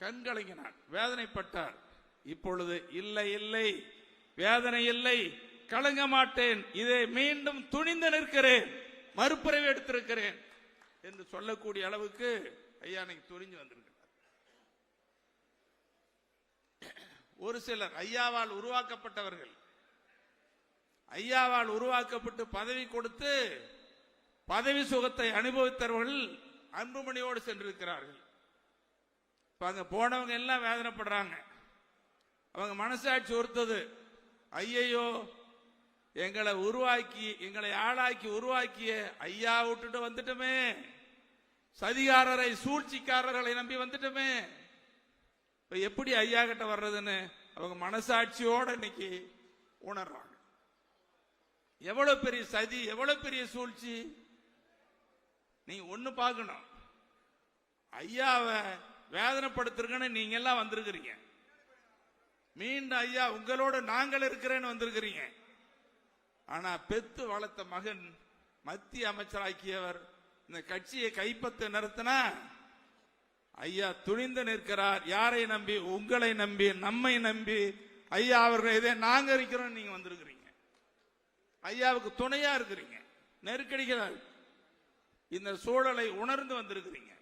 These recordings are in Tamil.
கண்கலங்கினார் வேதனைப்பட்டார் இப்பொழுது இல்லை இல்லை வேதனை இல்லை கலங்க மாட்டேன் இதை மீண்டும் துணிந்து நிற்கிறேன் மறுபிறவி எடுத்திருக்கிறேன் என்று சொல்லக்கூடிய அளவுக்கு ஐயா துணிஞ்சு வந்திருக்கிறார். ஒரு சிலர் ஐயாவால் உருவாக்கப்பட்டவர்கள் ஐயாவால் உருவாக்கப்பட்டு பதவி கொடுத்து பதவி சுகத்தை அனுபவித்தவர்கள் அன்புமணியோடு சென்றிருக்கிறார்கள். இப்போ அங்கே போனவங்க எல்லாம் வேதனைப்படுறாங்க. அவங்க மனசாட்சி ஒருத்தது. ஐயையோ எங்களை உருவாக்கி எங்களை ஆளாக்கி உருவாக்கிய ஐயா விட்டுட்டு வந்துட்டோமே. சதிகாரரை சூழ்ச்சிக்காரர்களை நம்பி வந்துட்டோமே. இப்ப எப்படி ஐயா கிட்ட வர்றதுன்னு அவங்க மனசாட்சியோட இன்னைக்கு உணர்றாங்க. எவ்வளவு பெரிய சதி எவ்வளவு பெரிய சூழ்ச்சி? நீங்க ஒண்ணு பார்க்கணும். ஐயாவை வேதனைப்படுத்திருக்கேன்னு நீங்க எல்லாம் வந்திருக்கிறீங்க. மீண்டும் ஐயா உங்களோட நாங்கள் இருக்கிறேன்னு வந்திருக்கிறீங்க. ஆனா பெத்து வளர்த்த மகன் மத்திய அமைச்சராக்கியவர் இந்த கட்சியை கைப்பற்ற நிறுத்தினா ஐயா துணிந்து நிற்கிறார். யாரை நம்பி? உங்களை நம்பி நம்மை நம்பி. ஐயா அவர்கள் இதே நாங்க இருக்கிறோம் நீங்க வந்திருக்கிறீங்க. ஐயாவுக்கு துணையா இருக்கிறீங்க. நெருக்கடிகள் இந்த சூழலை உணர்ந்து வந்திருக்கிறீங்க.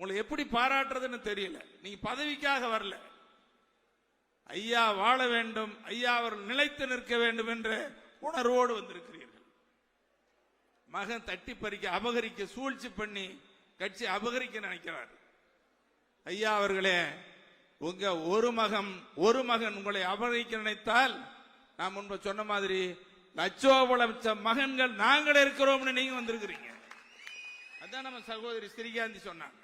உங்களை எப்படி பாராட்டுறதுன்னு தெரியல. நீங்க பதவிக்காக வரல. ஐயா வாழ வேண்டும் ஐயா அவர்கள் நிலைத்து நிற்க வேண்டும் என்ற உணர்வோடு வந்திருக்கிறீர்கள். மகன் தட்டி பறிக்க அபகரிக்க சூழ்ச்சி பண்ணி கட்சி அபகரிக்க நினைக்கிறார். ஐயா அவர்களே உங்க ஒரு மகன் ஒரு மகன் உங்களை அபகரிக்க நினைத்தால் நான் முன்பு சொன்ன மாதிரி லட்சோப லட்சம் மகன்கள் நாங்கள் இருக்கிறோம்னு நீங்க வந்திருக்கிறீங்க. அதான் நம்ம சகோதரி ஸ்ரீகாந்தி சொன்னாங்க.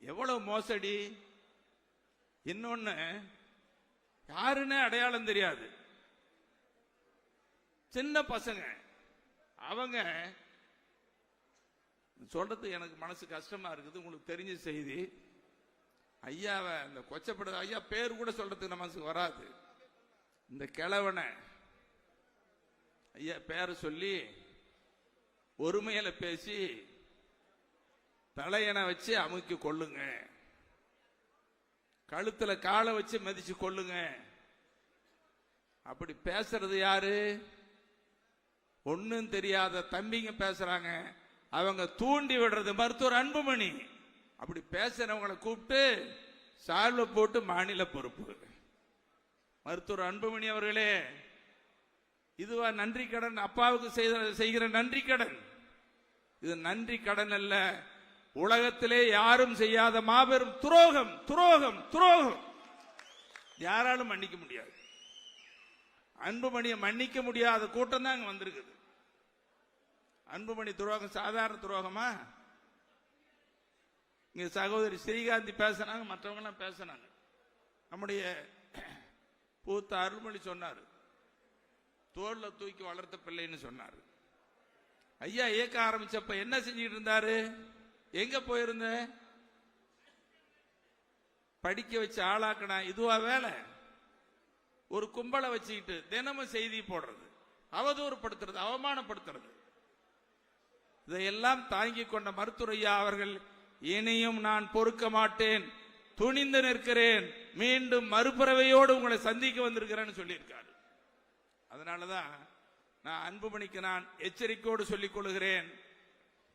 எவ்வளவு மோசடி? இன்னொன்னு யாருன்னு அடையாளம் தெரியாது. சின்ன பசங்க அவங்க சொல்றது எனக்கு மனசு கஷ்டமா இருக்குது உங்களுக்கு தெரிஞ்ச செய்தி. ஐயாவை இந்த கொச்சப்படுற ஐயா பேர் கூட சொல்றதுக்கு நம்ம மனசுக்கு வராது. இந்த கிழவனை ஐயா பேரை சொல்லி ஒருமையில பேசி தலையணை வச்சு அமுக்கி கொள்ளுங்க. கழுத்துல காலை வச்சு மதிச்சு கொள்ளுங்க. அப்படி பேசுறது யாரு? ஒன்னும் தெரியாத தம்பிங்க பேசுறாங்க. அவங்க தூண்டி விடுறது மருத்துவர் அன்புமணி. அப்படி பேசுறவங்களை கூப்பிட்டு சால்வை போட்டு மாநில பொறுப்பு. மருத்துவர் அன்புமணி அவர்களே இதுவா நன்றி கடன் அப்பாவுக்கு செய்த செய்கிற நன்றி கடன் இது நன்றி கடன் அல்ல உலகத்திலே யாரும் செய்யாத மாபெரும் துரோகம் துரோகம் துரோகம். யாராலும் மன்னிக்க முடியாது. அன்புமணியை மன்னிக்க முடியாத கூட்டம் தான் அங்க வந்திருக்குது. அன்புமணி துரோகம் சாதாரண துரோகமா? இங்க சகோதரி ஸ்ரீகாந்தி பேசினாங்க மற்றவங்க எல்லாம் பேசினாங்க. நம்முடைய பூத்த அருள்மொழி சொன்னார். தோல்ல தூக்கி வளர்த்த பிள்ளைன்னு சொன்னார். ஐயா இயக்க ஆரம்பிச்சப்ப என்ன செஞ்சுட்டு இருந்தாரு? எங்க போயிருந்த? படிக்க வச்சு ஆளாக்கணும் இதுவா வேலை. ஒரு கும்பலை வச்சுக்கிட்டு தினமும் செய்தி போடுறது அவதூறுப்படுத்துறது அவமானப்படுத்துறது. இதையெல்லாம் தாங்கி கொண்ட மருத்துரையா அவர்கள் இனியும் நான் பொறுக்க மாட்டேன் துணிந்து நிற்கிறேன் மீண்டும் மறுபிறவையோடு உங்களை சந்திக்க வந்திருக்கிறேன்னு சொல்லியிருக்காரு. அதனாலதான் நான் அன்புமணிக்கு நான் எச்சரிக்கையோடு சொல்லிக் கொள்கிறேன்.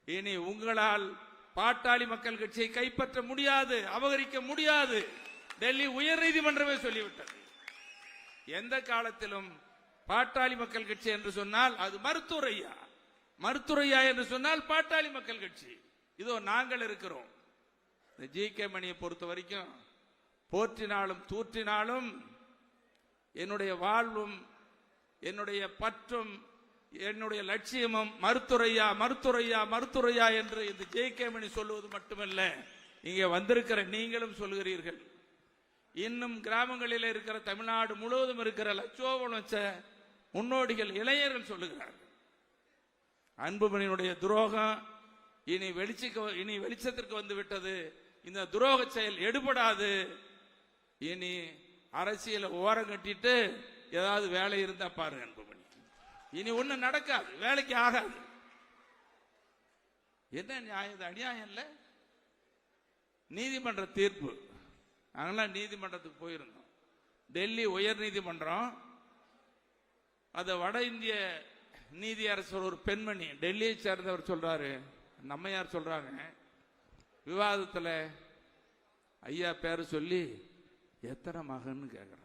இனி உங்களால் பாட்டாளி மக்கள் கட்சியை கைப்பற்ற முடியாது அபகரிக்க முடியாது. டெல்லி உயர் நீதிமன்றமே சொல்லிவிட்டது. எந்த காலத்திலும் பாட்டாளி மக்கள் கட்சி என்று சொன்னால் அது மருத்துவரையா? மருத்துவரையா என்று சொன்னால் பாட்டாளி மக்கள் கட்சி. இதோ நாங்கள் இருக்கிறோம். இந்த ஜி கே மணியை பொறுத்த வரைக்கும் போற்றினாலும் தூற்றினாலும் என்னுடைய வாழ்வும் என்னுடைய பற்றும் என்னுடைய லட்சியமும் மருத்துறையா மருத்துறையா மருத்துறையா என்று இந்த ஜெய்கேமணி மணி சொல்லுவது மட்டுமல்ல. இங்கே வந்திருக்கிற நீங்களும் சொல்கிறீர்கள் இன்னும் கிராமங்களில் இருக்கிற தமிழ்நாடு முழுவதும் இருக்கிற லட்சோபம் வச்ச முன்னோடிகள் இளைஞர்கள் சொல்லுகிறார்கள். அன்புமணியினுடைய துரோகம் இனி வெளிச்சக்கு இனி வெளிச்சத்திற்கு வந்து விட்டது இந்த துரோக செயல் எடுபடாது. இனி அரசியலை ஓரம் கட்டிட்டு ஏதாவது வேலை இருந்தா பாருங்க அன்புமணி. இனி ஒண்ணு நடக்காது வேலைக்கு ஆகாது. என்ன நியாயம் அநியாயம் இல்லை? நீதிமன்ற தீர்ப்பு. நாங்களாம் நீதிமன்றத்துக்கு போயிருந்தோம். டெல்லி உயர் நீதிமன்றம் அதை வட இந்திய நீதியரசர் ஒரு பெண்மணி டெல்லியை சேர்ந்தவர் சொல்றாரு நம்மையார் சொல்றாங்க. விவாதத்தில் ஐயா பேர் சொல்லி எத்தனை மகன்னு கேட்குறான்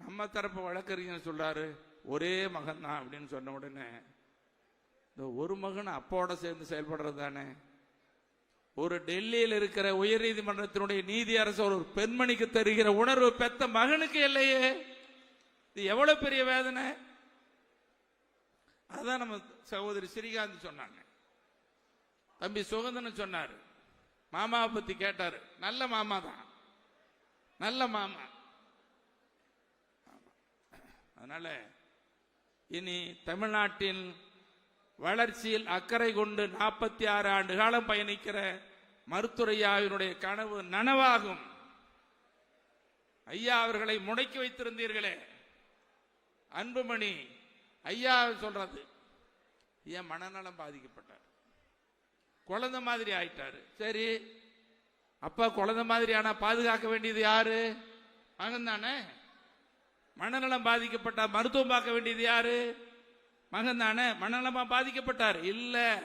நம்ம தரப்பு வழக்கறிஞர் சொல்றாரு ஒரே மகன் தான் அப்படின்னு சொன்ன உடனே இந்த ஒரு மகன் அப்பாவோட சேர்ந்து செயல்படுறது தானே? ஒரு டெல்லியில் இருக்கிற உயர்நீதிமன்றத்தினுடைய நீதி அரசு ஒரு பெண்மணிக்கு தருகிற உணர்வு பெத்த மகனுக்கு இல்லையே? இது எவ்வளவு பெரிய வேதனை? அதான் நம்ம சகோதரி ஸ்ரீகாந்த் சொன்னாங்க. தம்பி சுகந்தன் சொன்னார். மாமாவை பத்தி கேட்டாரு. நல்ல மாமா தான் நல்ல மாமா. அதனால இனி தமிழ்நாட்டின் வளர்ச்சியில் அக்கறை கொண்டு நாற்பத்தி ஆறு ஆண்டு காலம் பயணிக்கிற மருத்துரையாவினுடைய கனவு நனவாகும். ஐயா அவர்களை முடக்கி வைத்திருந்தீர்களே. அன்புமணி ஐயா சொல்றது ஏன் மனநலம் பாதிக்கப்பட்டார். குழந்தை மாதிரி ஆயிட்டாரு. சரி அப்பா குழந்தை மாதிரி ஆனா பாதுகாக்க வேண்டியது யாரு? மகன் தானே மனநலம் பாதிக்கப்பட்டா மருத்துவம் பார்க்க வேண்டியது யாரு? மகன் தானே. மனநலமா பாதிக்கப்பட்டார்? இல்ல.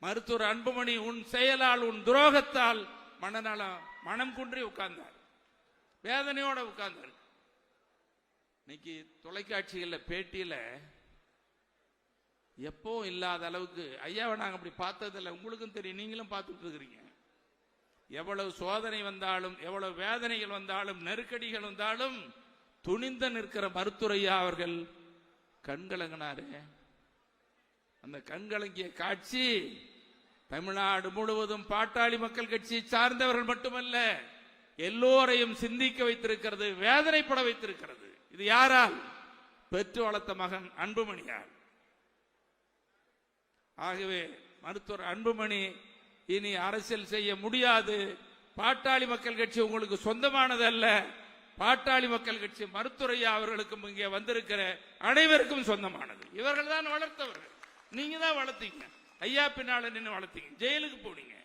மருத்துவர் அன்புமணி உன் செயலால் உன் துரோகத்தால் மனநலம் மனம் குன்றி உட்கார்ந்தார். வேதனையோட உட்கார்ந்தார். இன்னைக்கு தொலைக்காட்சிகளில் பேட்டியில எப்போ இல்லாத அளவுக்கு ஐயாவை நாங்க அப்படி பார்த்ததில்ல. உங்களுக்கும் தெரியும். நீங்களும் பார்த்துட்டு இருக்கிறீங்க. எவ்வளவு சோதனை வந்தாலும் எவ்வளவு வேதனைகள் வந்தாலும் நெருக்கடிகள் வந்தாலும் துணிந்த நிற்கிற மருத்துவரையா அவர்கள்? கண்கலங்கினாரே அந்த கண்கலங்கிய காட்சி தமிழ்நாடு முழுவதும் பாட்டாளி மக்கள் கட்சியை சார்ந்தவர்கள் மட்டுமல்ல எல்லோரையும் சிந்திக்க வைத்திருக்கிறது வேதனைப்பட வைத்திருக்கிறது. இது யாரால்? பெற்று வளர்த்த மகன் அன்புமணியார் ஆகவே மருத்துவர் அன்புமணி இனி அரசியல் செய்ய முடியாது. பாட்டாளி மக்கள் கட்சி உங்களுக்கு சொந்தமானது அல்ல பாட்டாளி மக்கள் கட்சி மருத்துவரையா அவர்களுக்கும் இங்கே வந்திருக்கிற அனைவருக்கும் சொந்தமானது. இவர்கள் தான் வளர்த்தவர்கள். நீங்க தான் வளர்த்தீங்க. ஐயா பின்னால நின்று வளர்த்தீங்க. ஜெயிலுக்கு போனீங்க.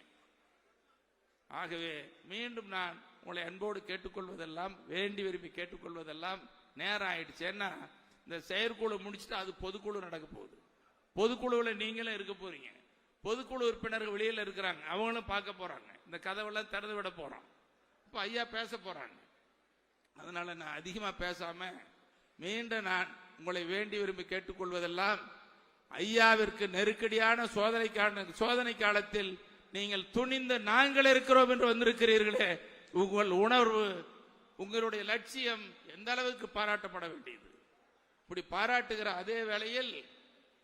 ஆகவே மீண்டும் நான் உங்களை அன்போடு கேட்டுக்கொள்வதெல்லாம் வேண்டி விரும்பி கேட்டுக்கொள்வதெல்லாம் நேரம் ஆயிடுச்சு. ஏன்னா இந்த செயற்குழு முடிச்சுட்டு அது பொதுக்குழு நடக்க போகுது. பொதுக்குழுவில் நீங்களும் இருக்க போறீங்க. பொதுக்குழு உறுப்பினர்கள் வெளியில் இருக்கிறாங்க. அவங்களும் பார்க்க போறாங்க. இந்த கதவெல்லாம் திறந்து விட போறோம். இப்போ ஐயா பேச போறாங்க. அதனால நான் அதிகமாக பேசாம மீண்டும் நான் உங்களை வேண்டி விரும்பி கேட்டுக்கொள்வதெல்லாம் ஐயாவிற்கு நெருக்கடியான சோதனை சோதனை காலத்தில் நீங்கள் துணிந்து நாங்கள் இருக்கிறோம் என்று வந்திருக்கிறீர்களே உங்கள் உணர்வு உங்களுடைய லட்சியம் எந்த அளவுக்கு பாராட்டப்பட வேண்டியது? இப்படி பாராட்டுகிற அதே வேளையில்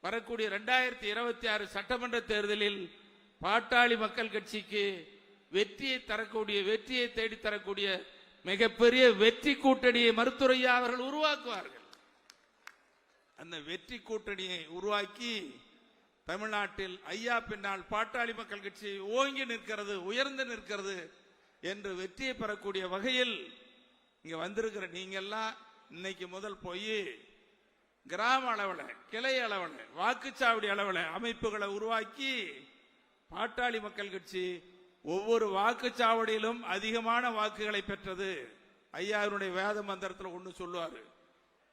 வரக்கூடிய ரெண்டாயிரத்தி இருபத்தி ஆறு சட்டமன்ற தேர்தலில் பாட்டாளி மக்கள் கட்சிக்கு வெற்றியை தரக்கூடிய வெற்றியை தேடி தரக்கூடிய மிகப்பெரிய வெற்றி கூட்டணியை மருத்துவரையா அவர்கள் உருவாக்குவார்கள். அந்த வெற்றி கூட்டணியை உருவாக்கி தமிழ்நாட்டில் ஐயா பின்னால் பாட்டாளி மக்கள் கட்சி ஓங்கி நிற்கிறது உயர்ந்து நிற்கிறது என்று வெற்றியை பெறக்கூடிய வகையில் இங்க வந்திருக்கிற நீங்க எல்லாம் இன்னைக்கு முதல் போய் கிராம அளவில் கிளை அளவில் வாக்குச்சாவடி அளவில் அமைப்புகளை உருவாக்கி பாட்டாளி மக்கள் கட்சி ஒவ்வொரு வாக்குச்சாவடியிலும் அதிகமான வாக்குகளை பெற்றது. ஐயாவினுடைய வேத மந்திரத்தில் ஒன்று சொல்லுவார்.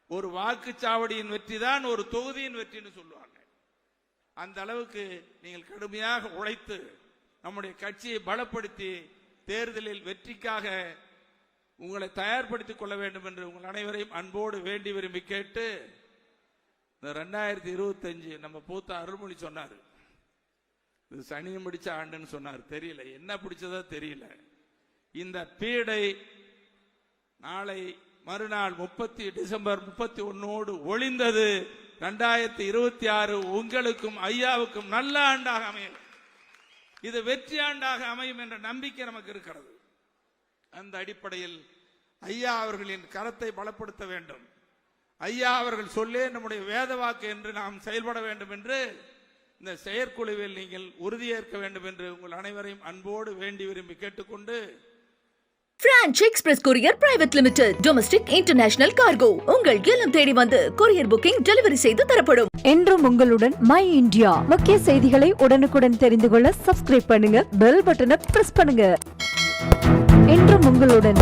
ஒரு வாக்குச்சாவடியின் வெற்றி தான் ஒரு தொகுதியின் வெற்றின்னு சொல்லுவாங்க. அந்த அளவுக்கு நீங்கள் கடுமையாக உழைத்து நம்முடைய கட்சியை பலப்படுத்தி தேர்தலில் வெற்றிக்காக உங்களை தயார்படுத்திக் கொள்ள வேண்டும் என்று உங்கள் அனைவரையும் அன்போடு வேண்டி விரும்பி கேட்டு இந்த ரெண்டாயிரத்தி இருபத்தஞ்சு நம்ம பூத்த அருள்மொழி சொன்னார். இது சனியும் பிடிச்ச ஆண்டுன்னு சொன்னார். தெரியல. என்ன பிடிச்சதோ தெரியல. இந்த பீடை நாளை மறுநாள் முப்பத்தி டிசம்பர் முப்பத்தி ஒன்னோடு ஒளிந்தது. ரெண்டாயிரத்தி இருபத்தி ஆறு உங்களுக்கும் ஐயாவுக்கும் நல்ல ஆண்டாக அமையும். இது வெற்றி ஆண்டாக அமையும் என்ற நம்பிக்கை நமக்கு இருக்கிறது. அந்த அடிப்படையில் ஐயா அவர்களின் கரத்தை பலப்படுத்த வேண்டும். ஐயா அவர்கள் சொல்லே நம்முடைய வேத வாக்கு என்று நாம் செயல்பட வேண்டும் என்று இந்த செயற்குழுவில் நீங்கள் உறுதியேற்க வேண்டும் என்று உங்கள் அனைவரையும் அன்போடு வேண்டி விரும்பி கேட்டுக்கொண்டு branch express courier private limited domestic international cargo உங்கள் இல்லம் தேடி வந்து கொரியர் புக்கிங் டெலிவரி செய்து தரப்படும். என்றும் உங்களுடன் மை இந்தியா முக்கிய செய்திகளை உடனுக்குடன் தெரிந்து கொள்ள சப்ஸ்கிரைப் பண்ணுங்க பெல் பட்டனை பிரஸ் பண்ணுங்க. என்றும் உங்களுடன்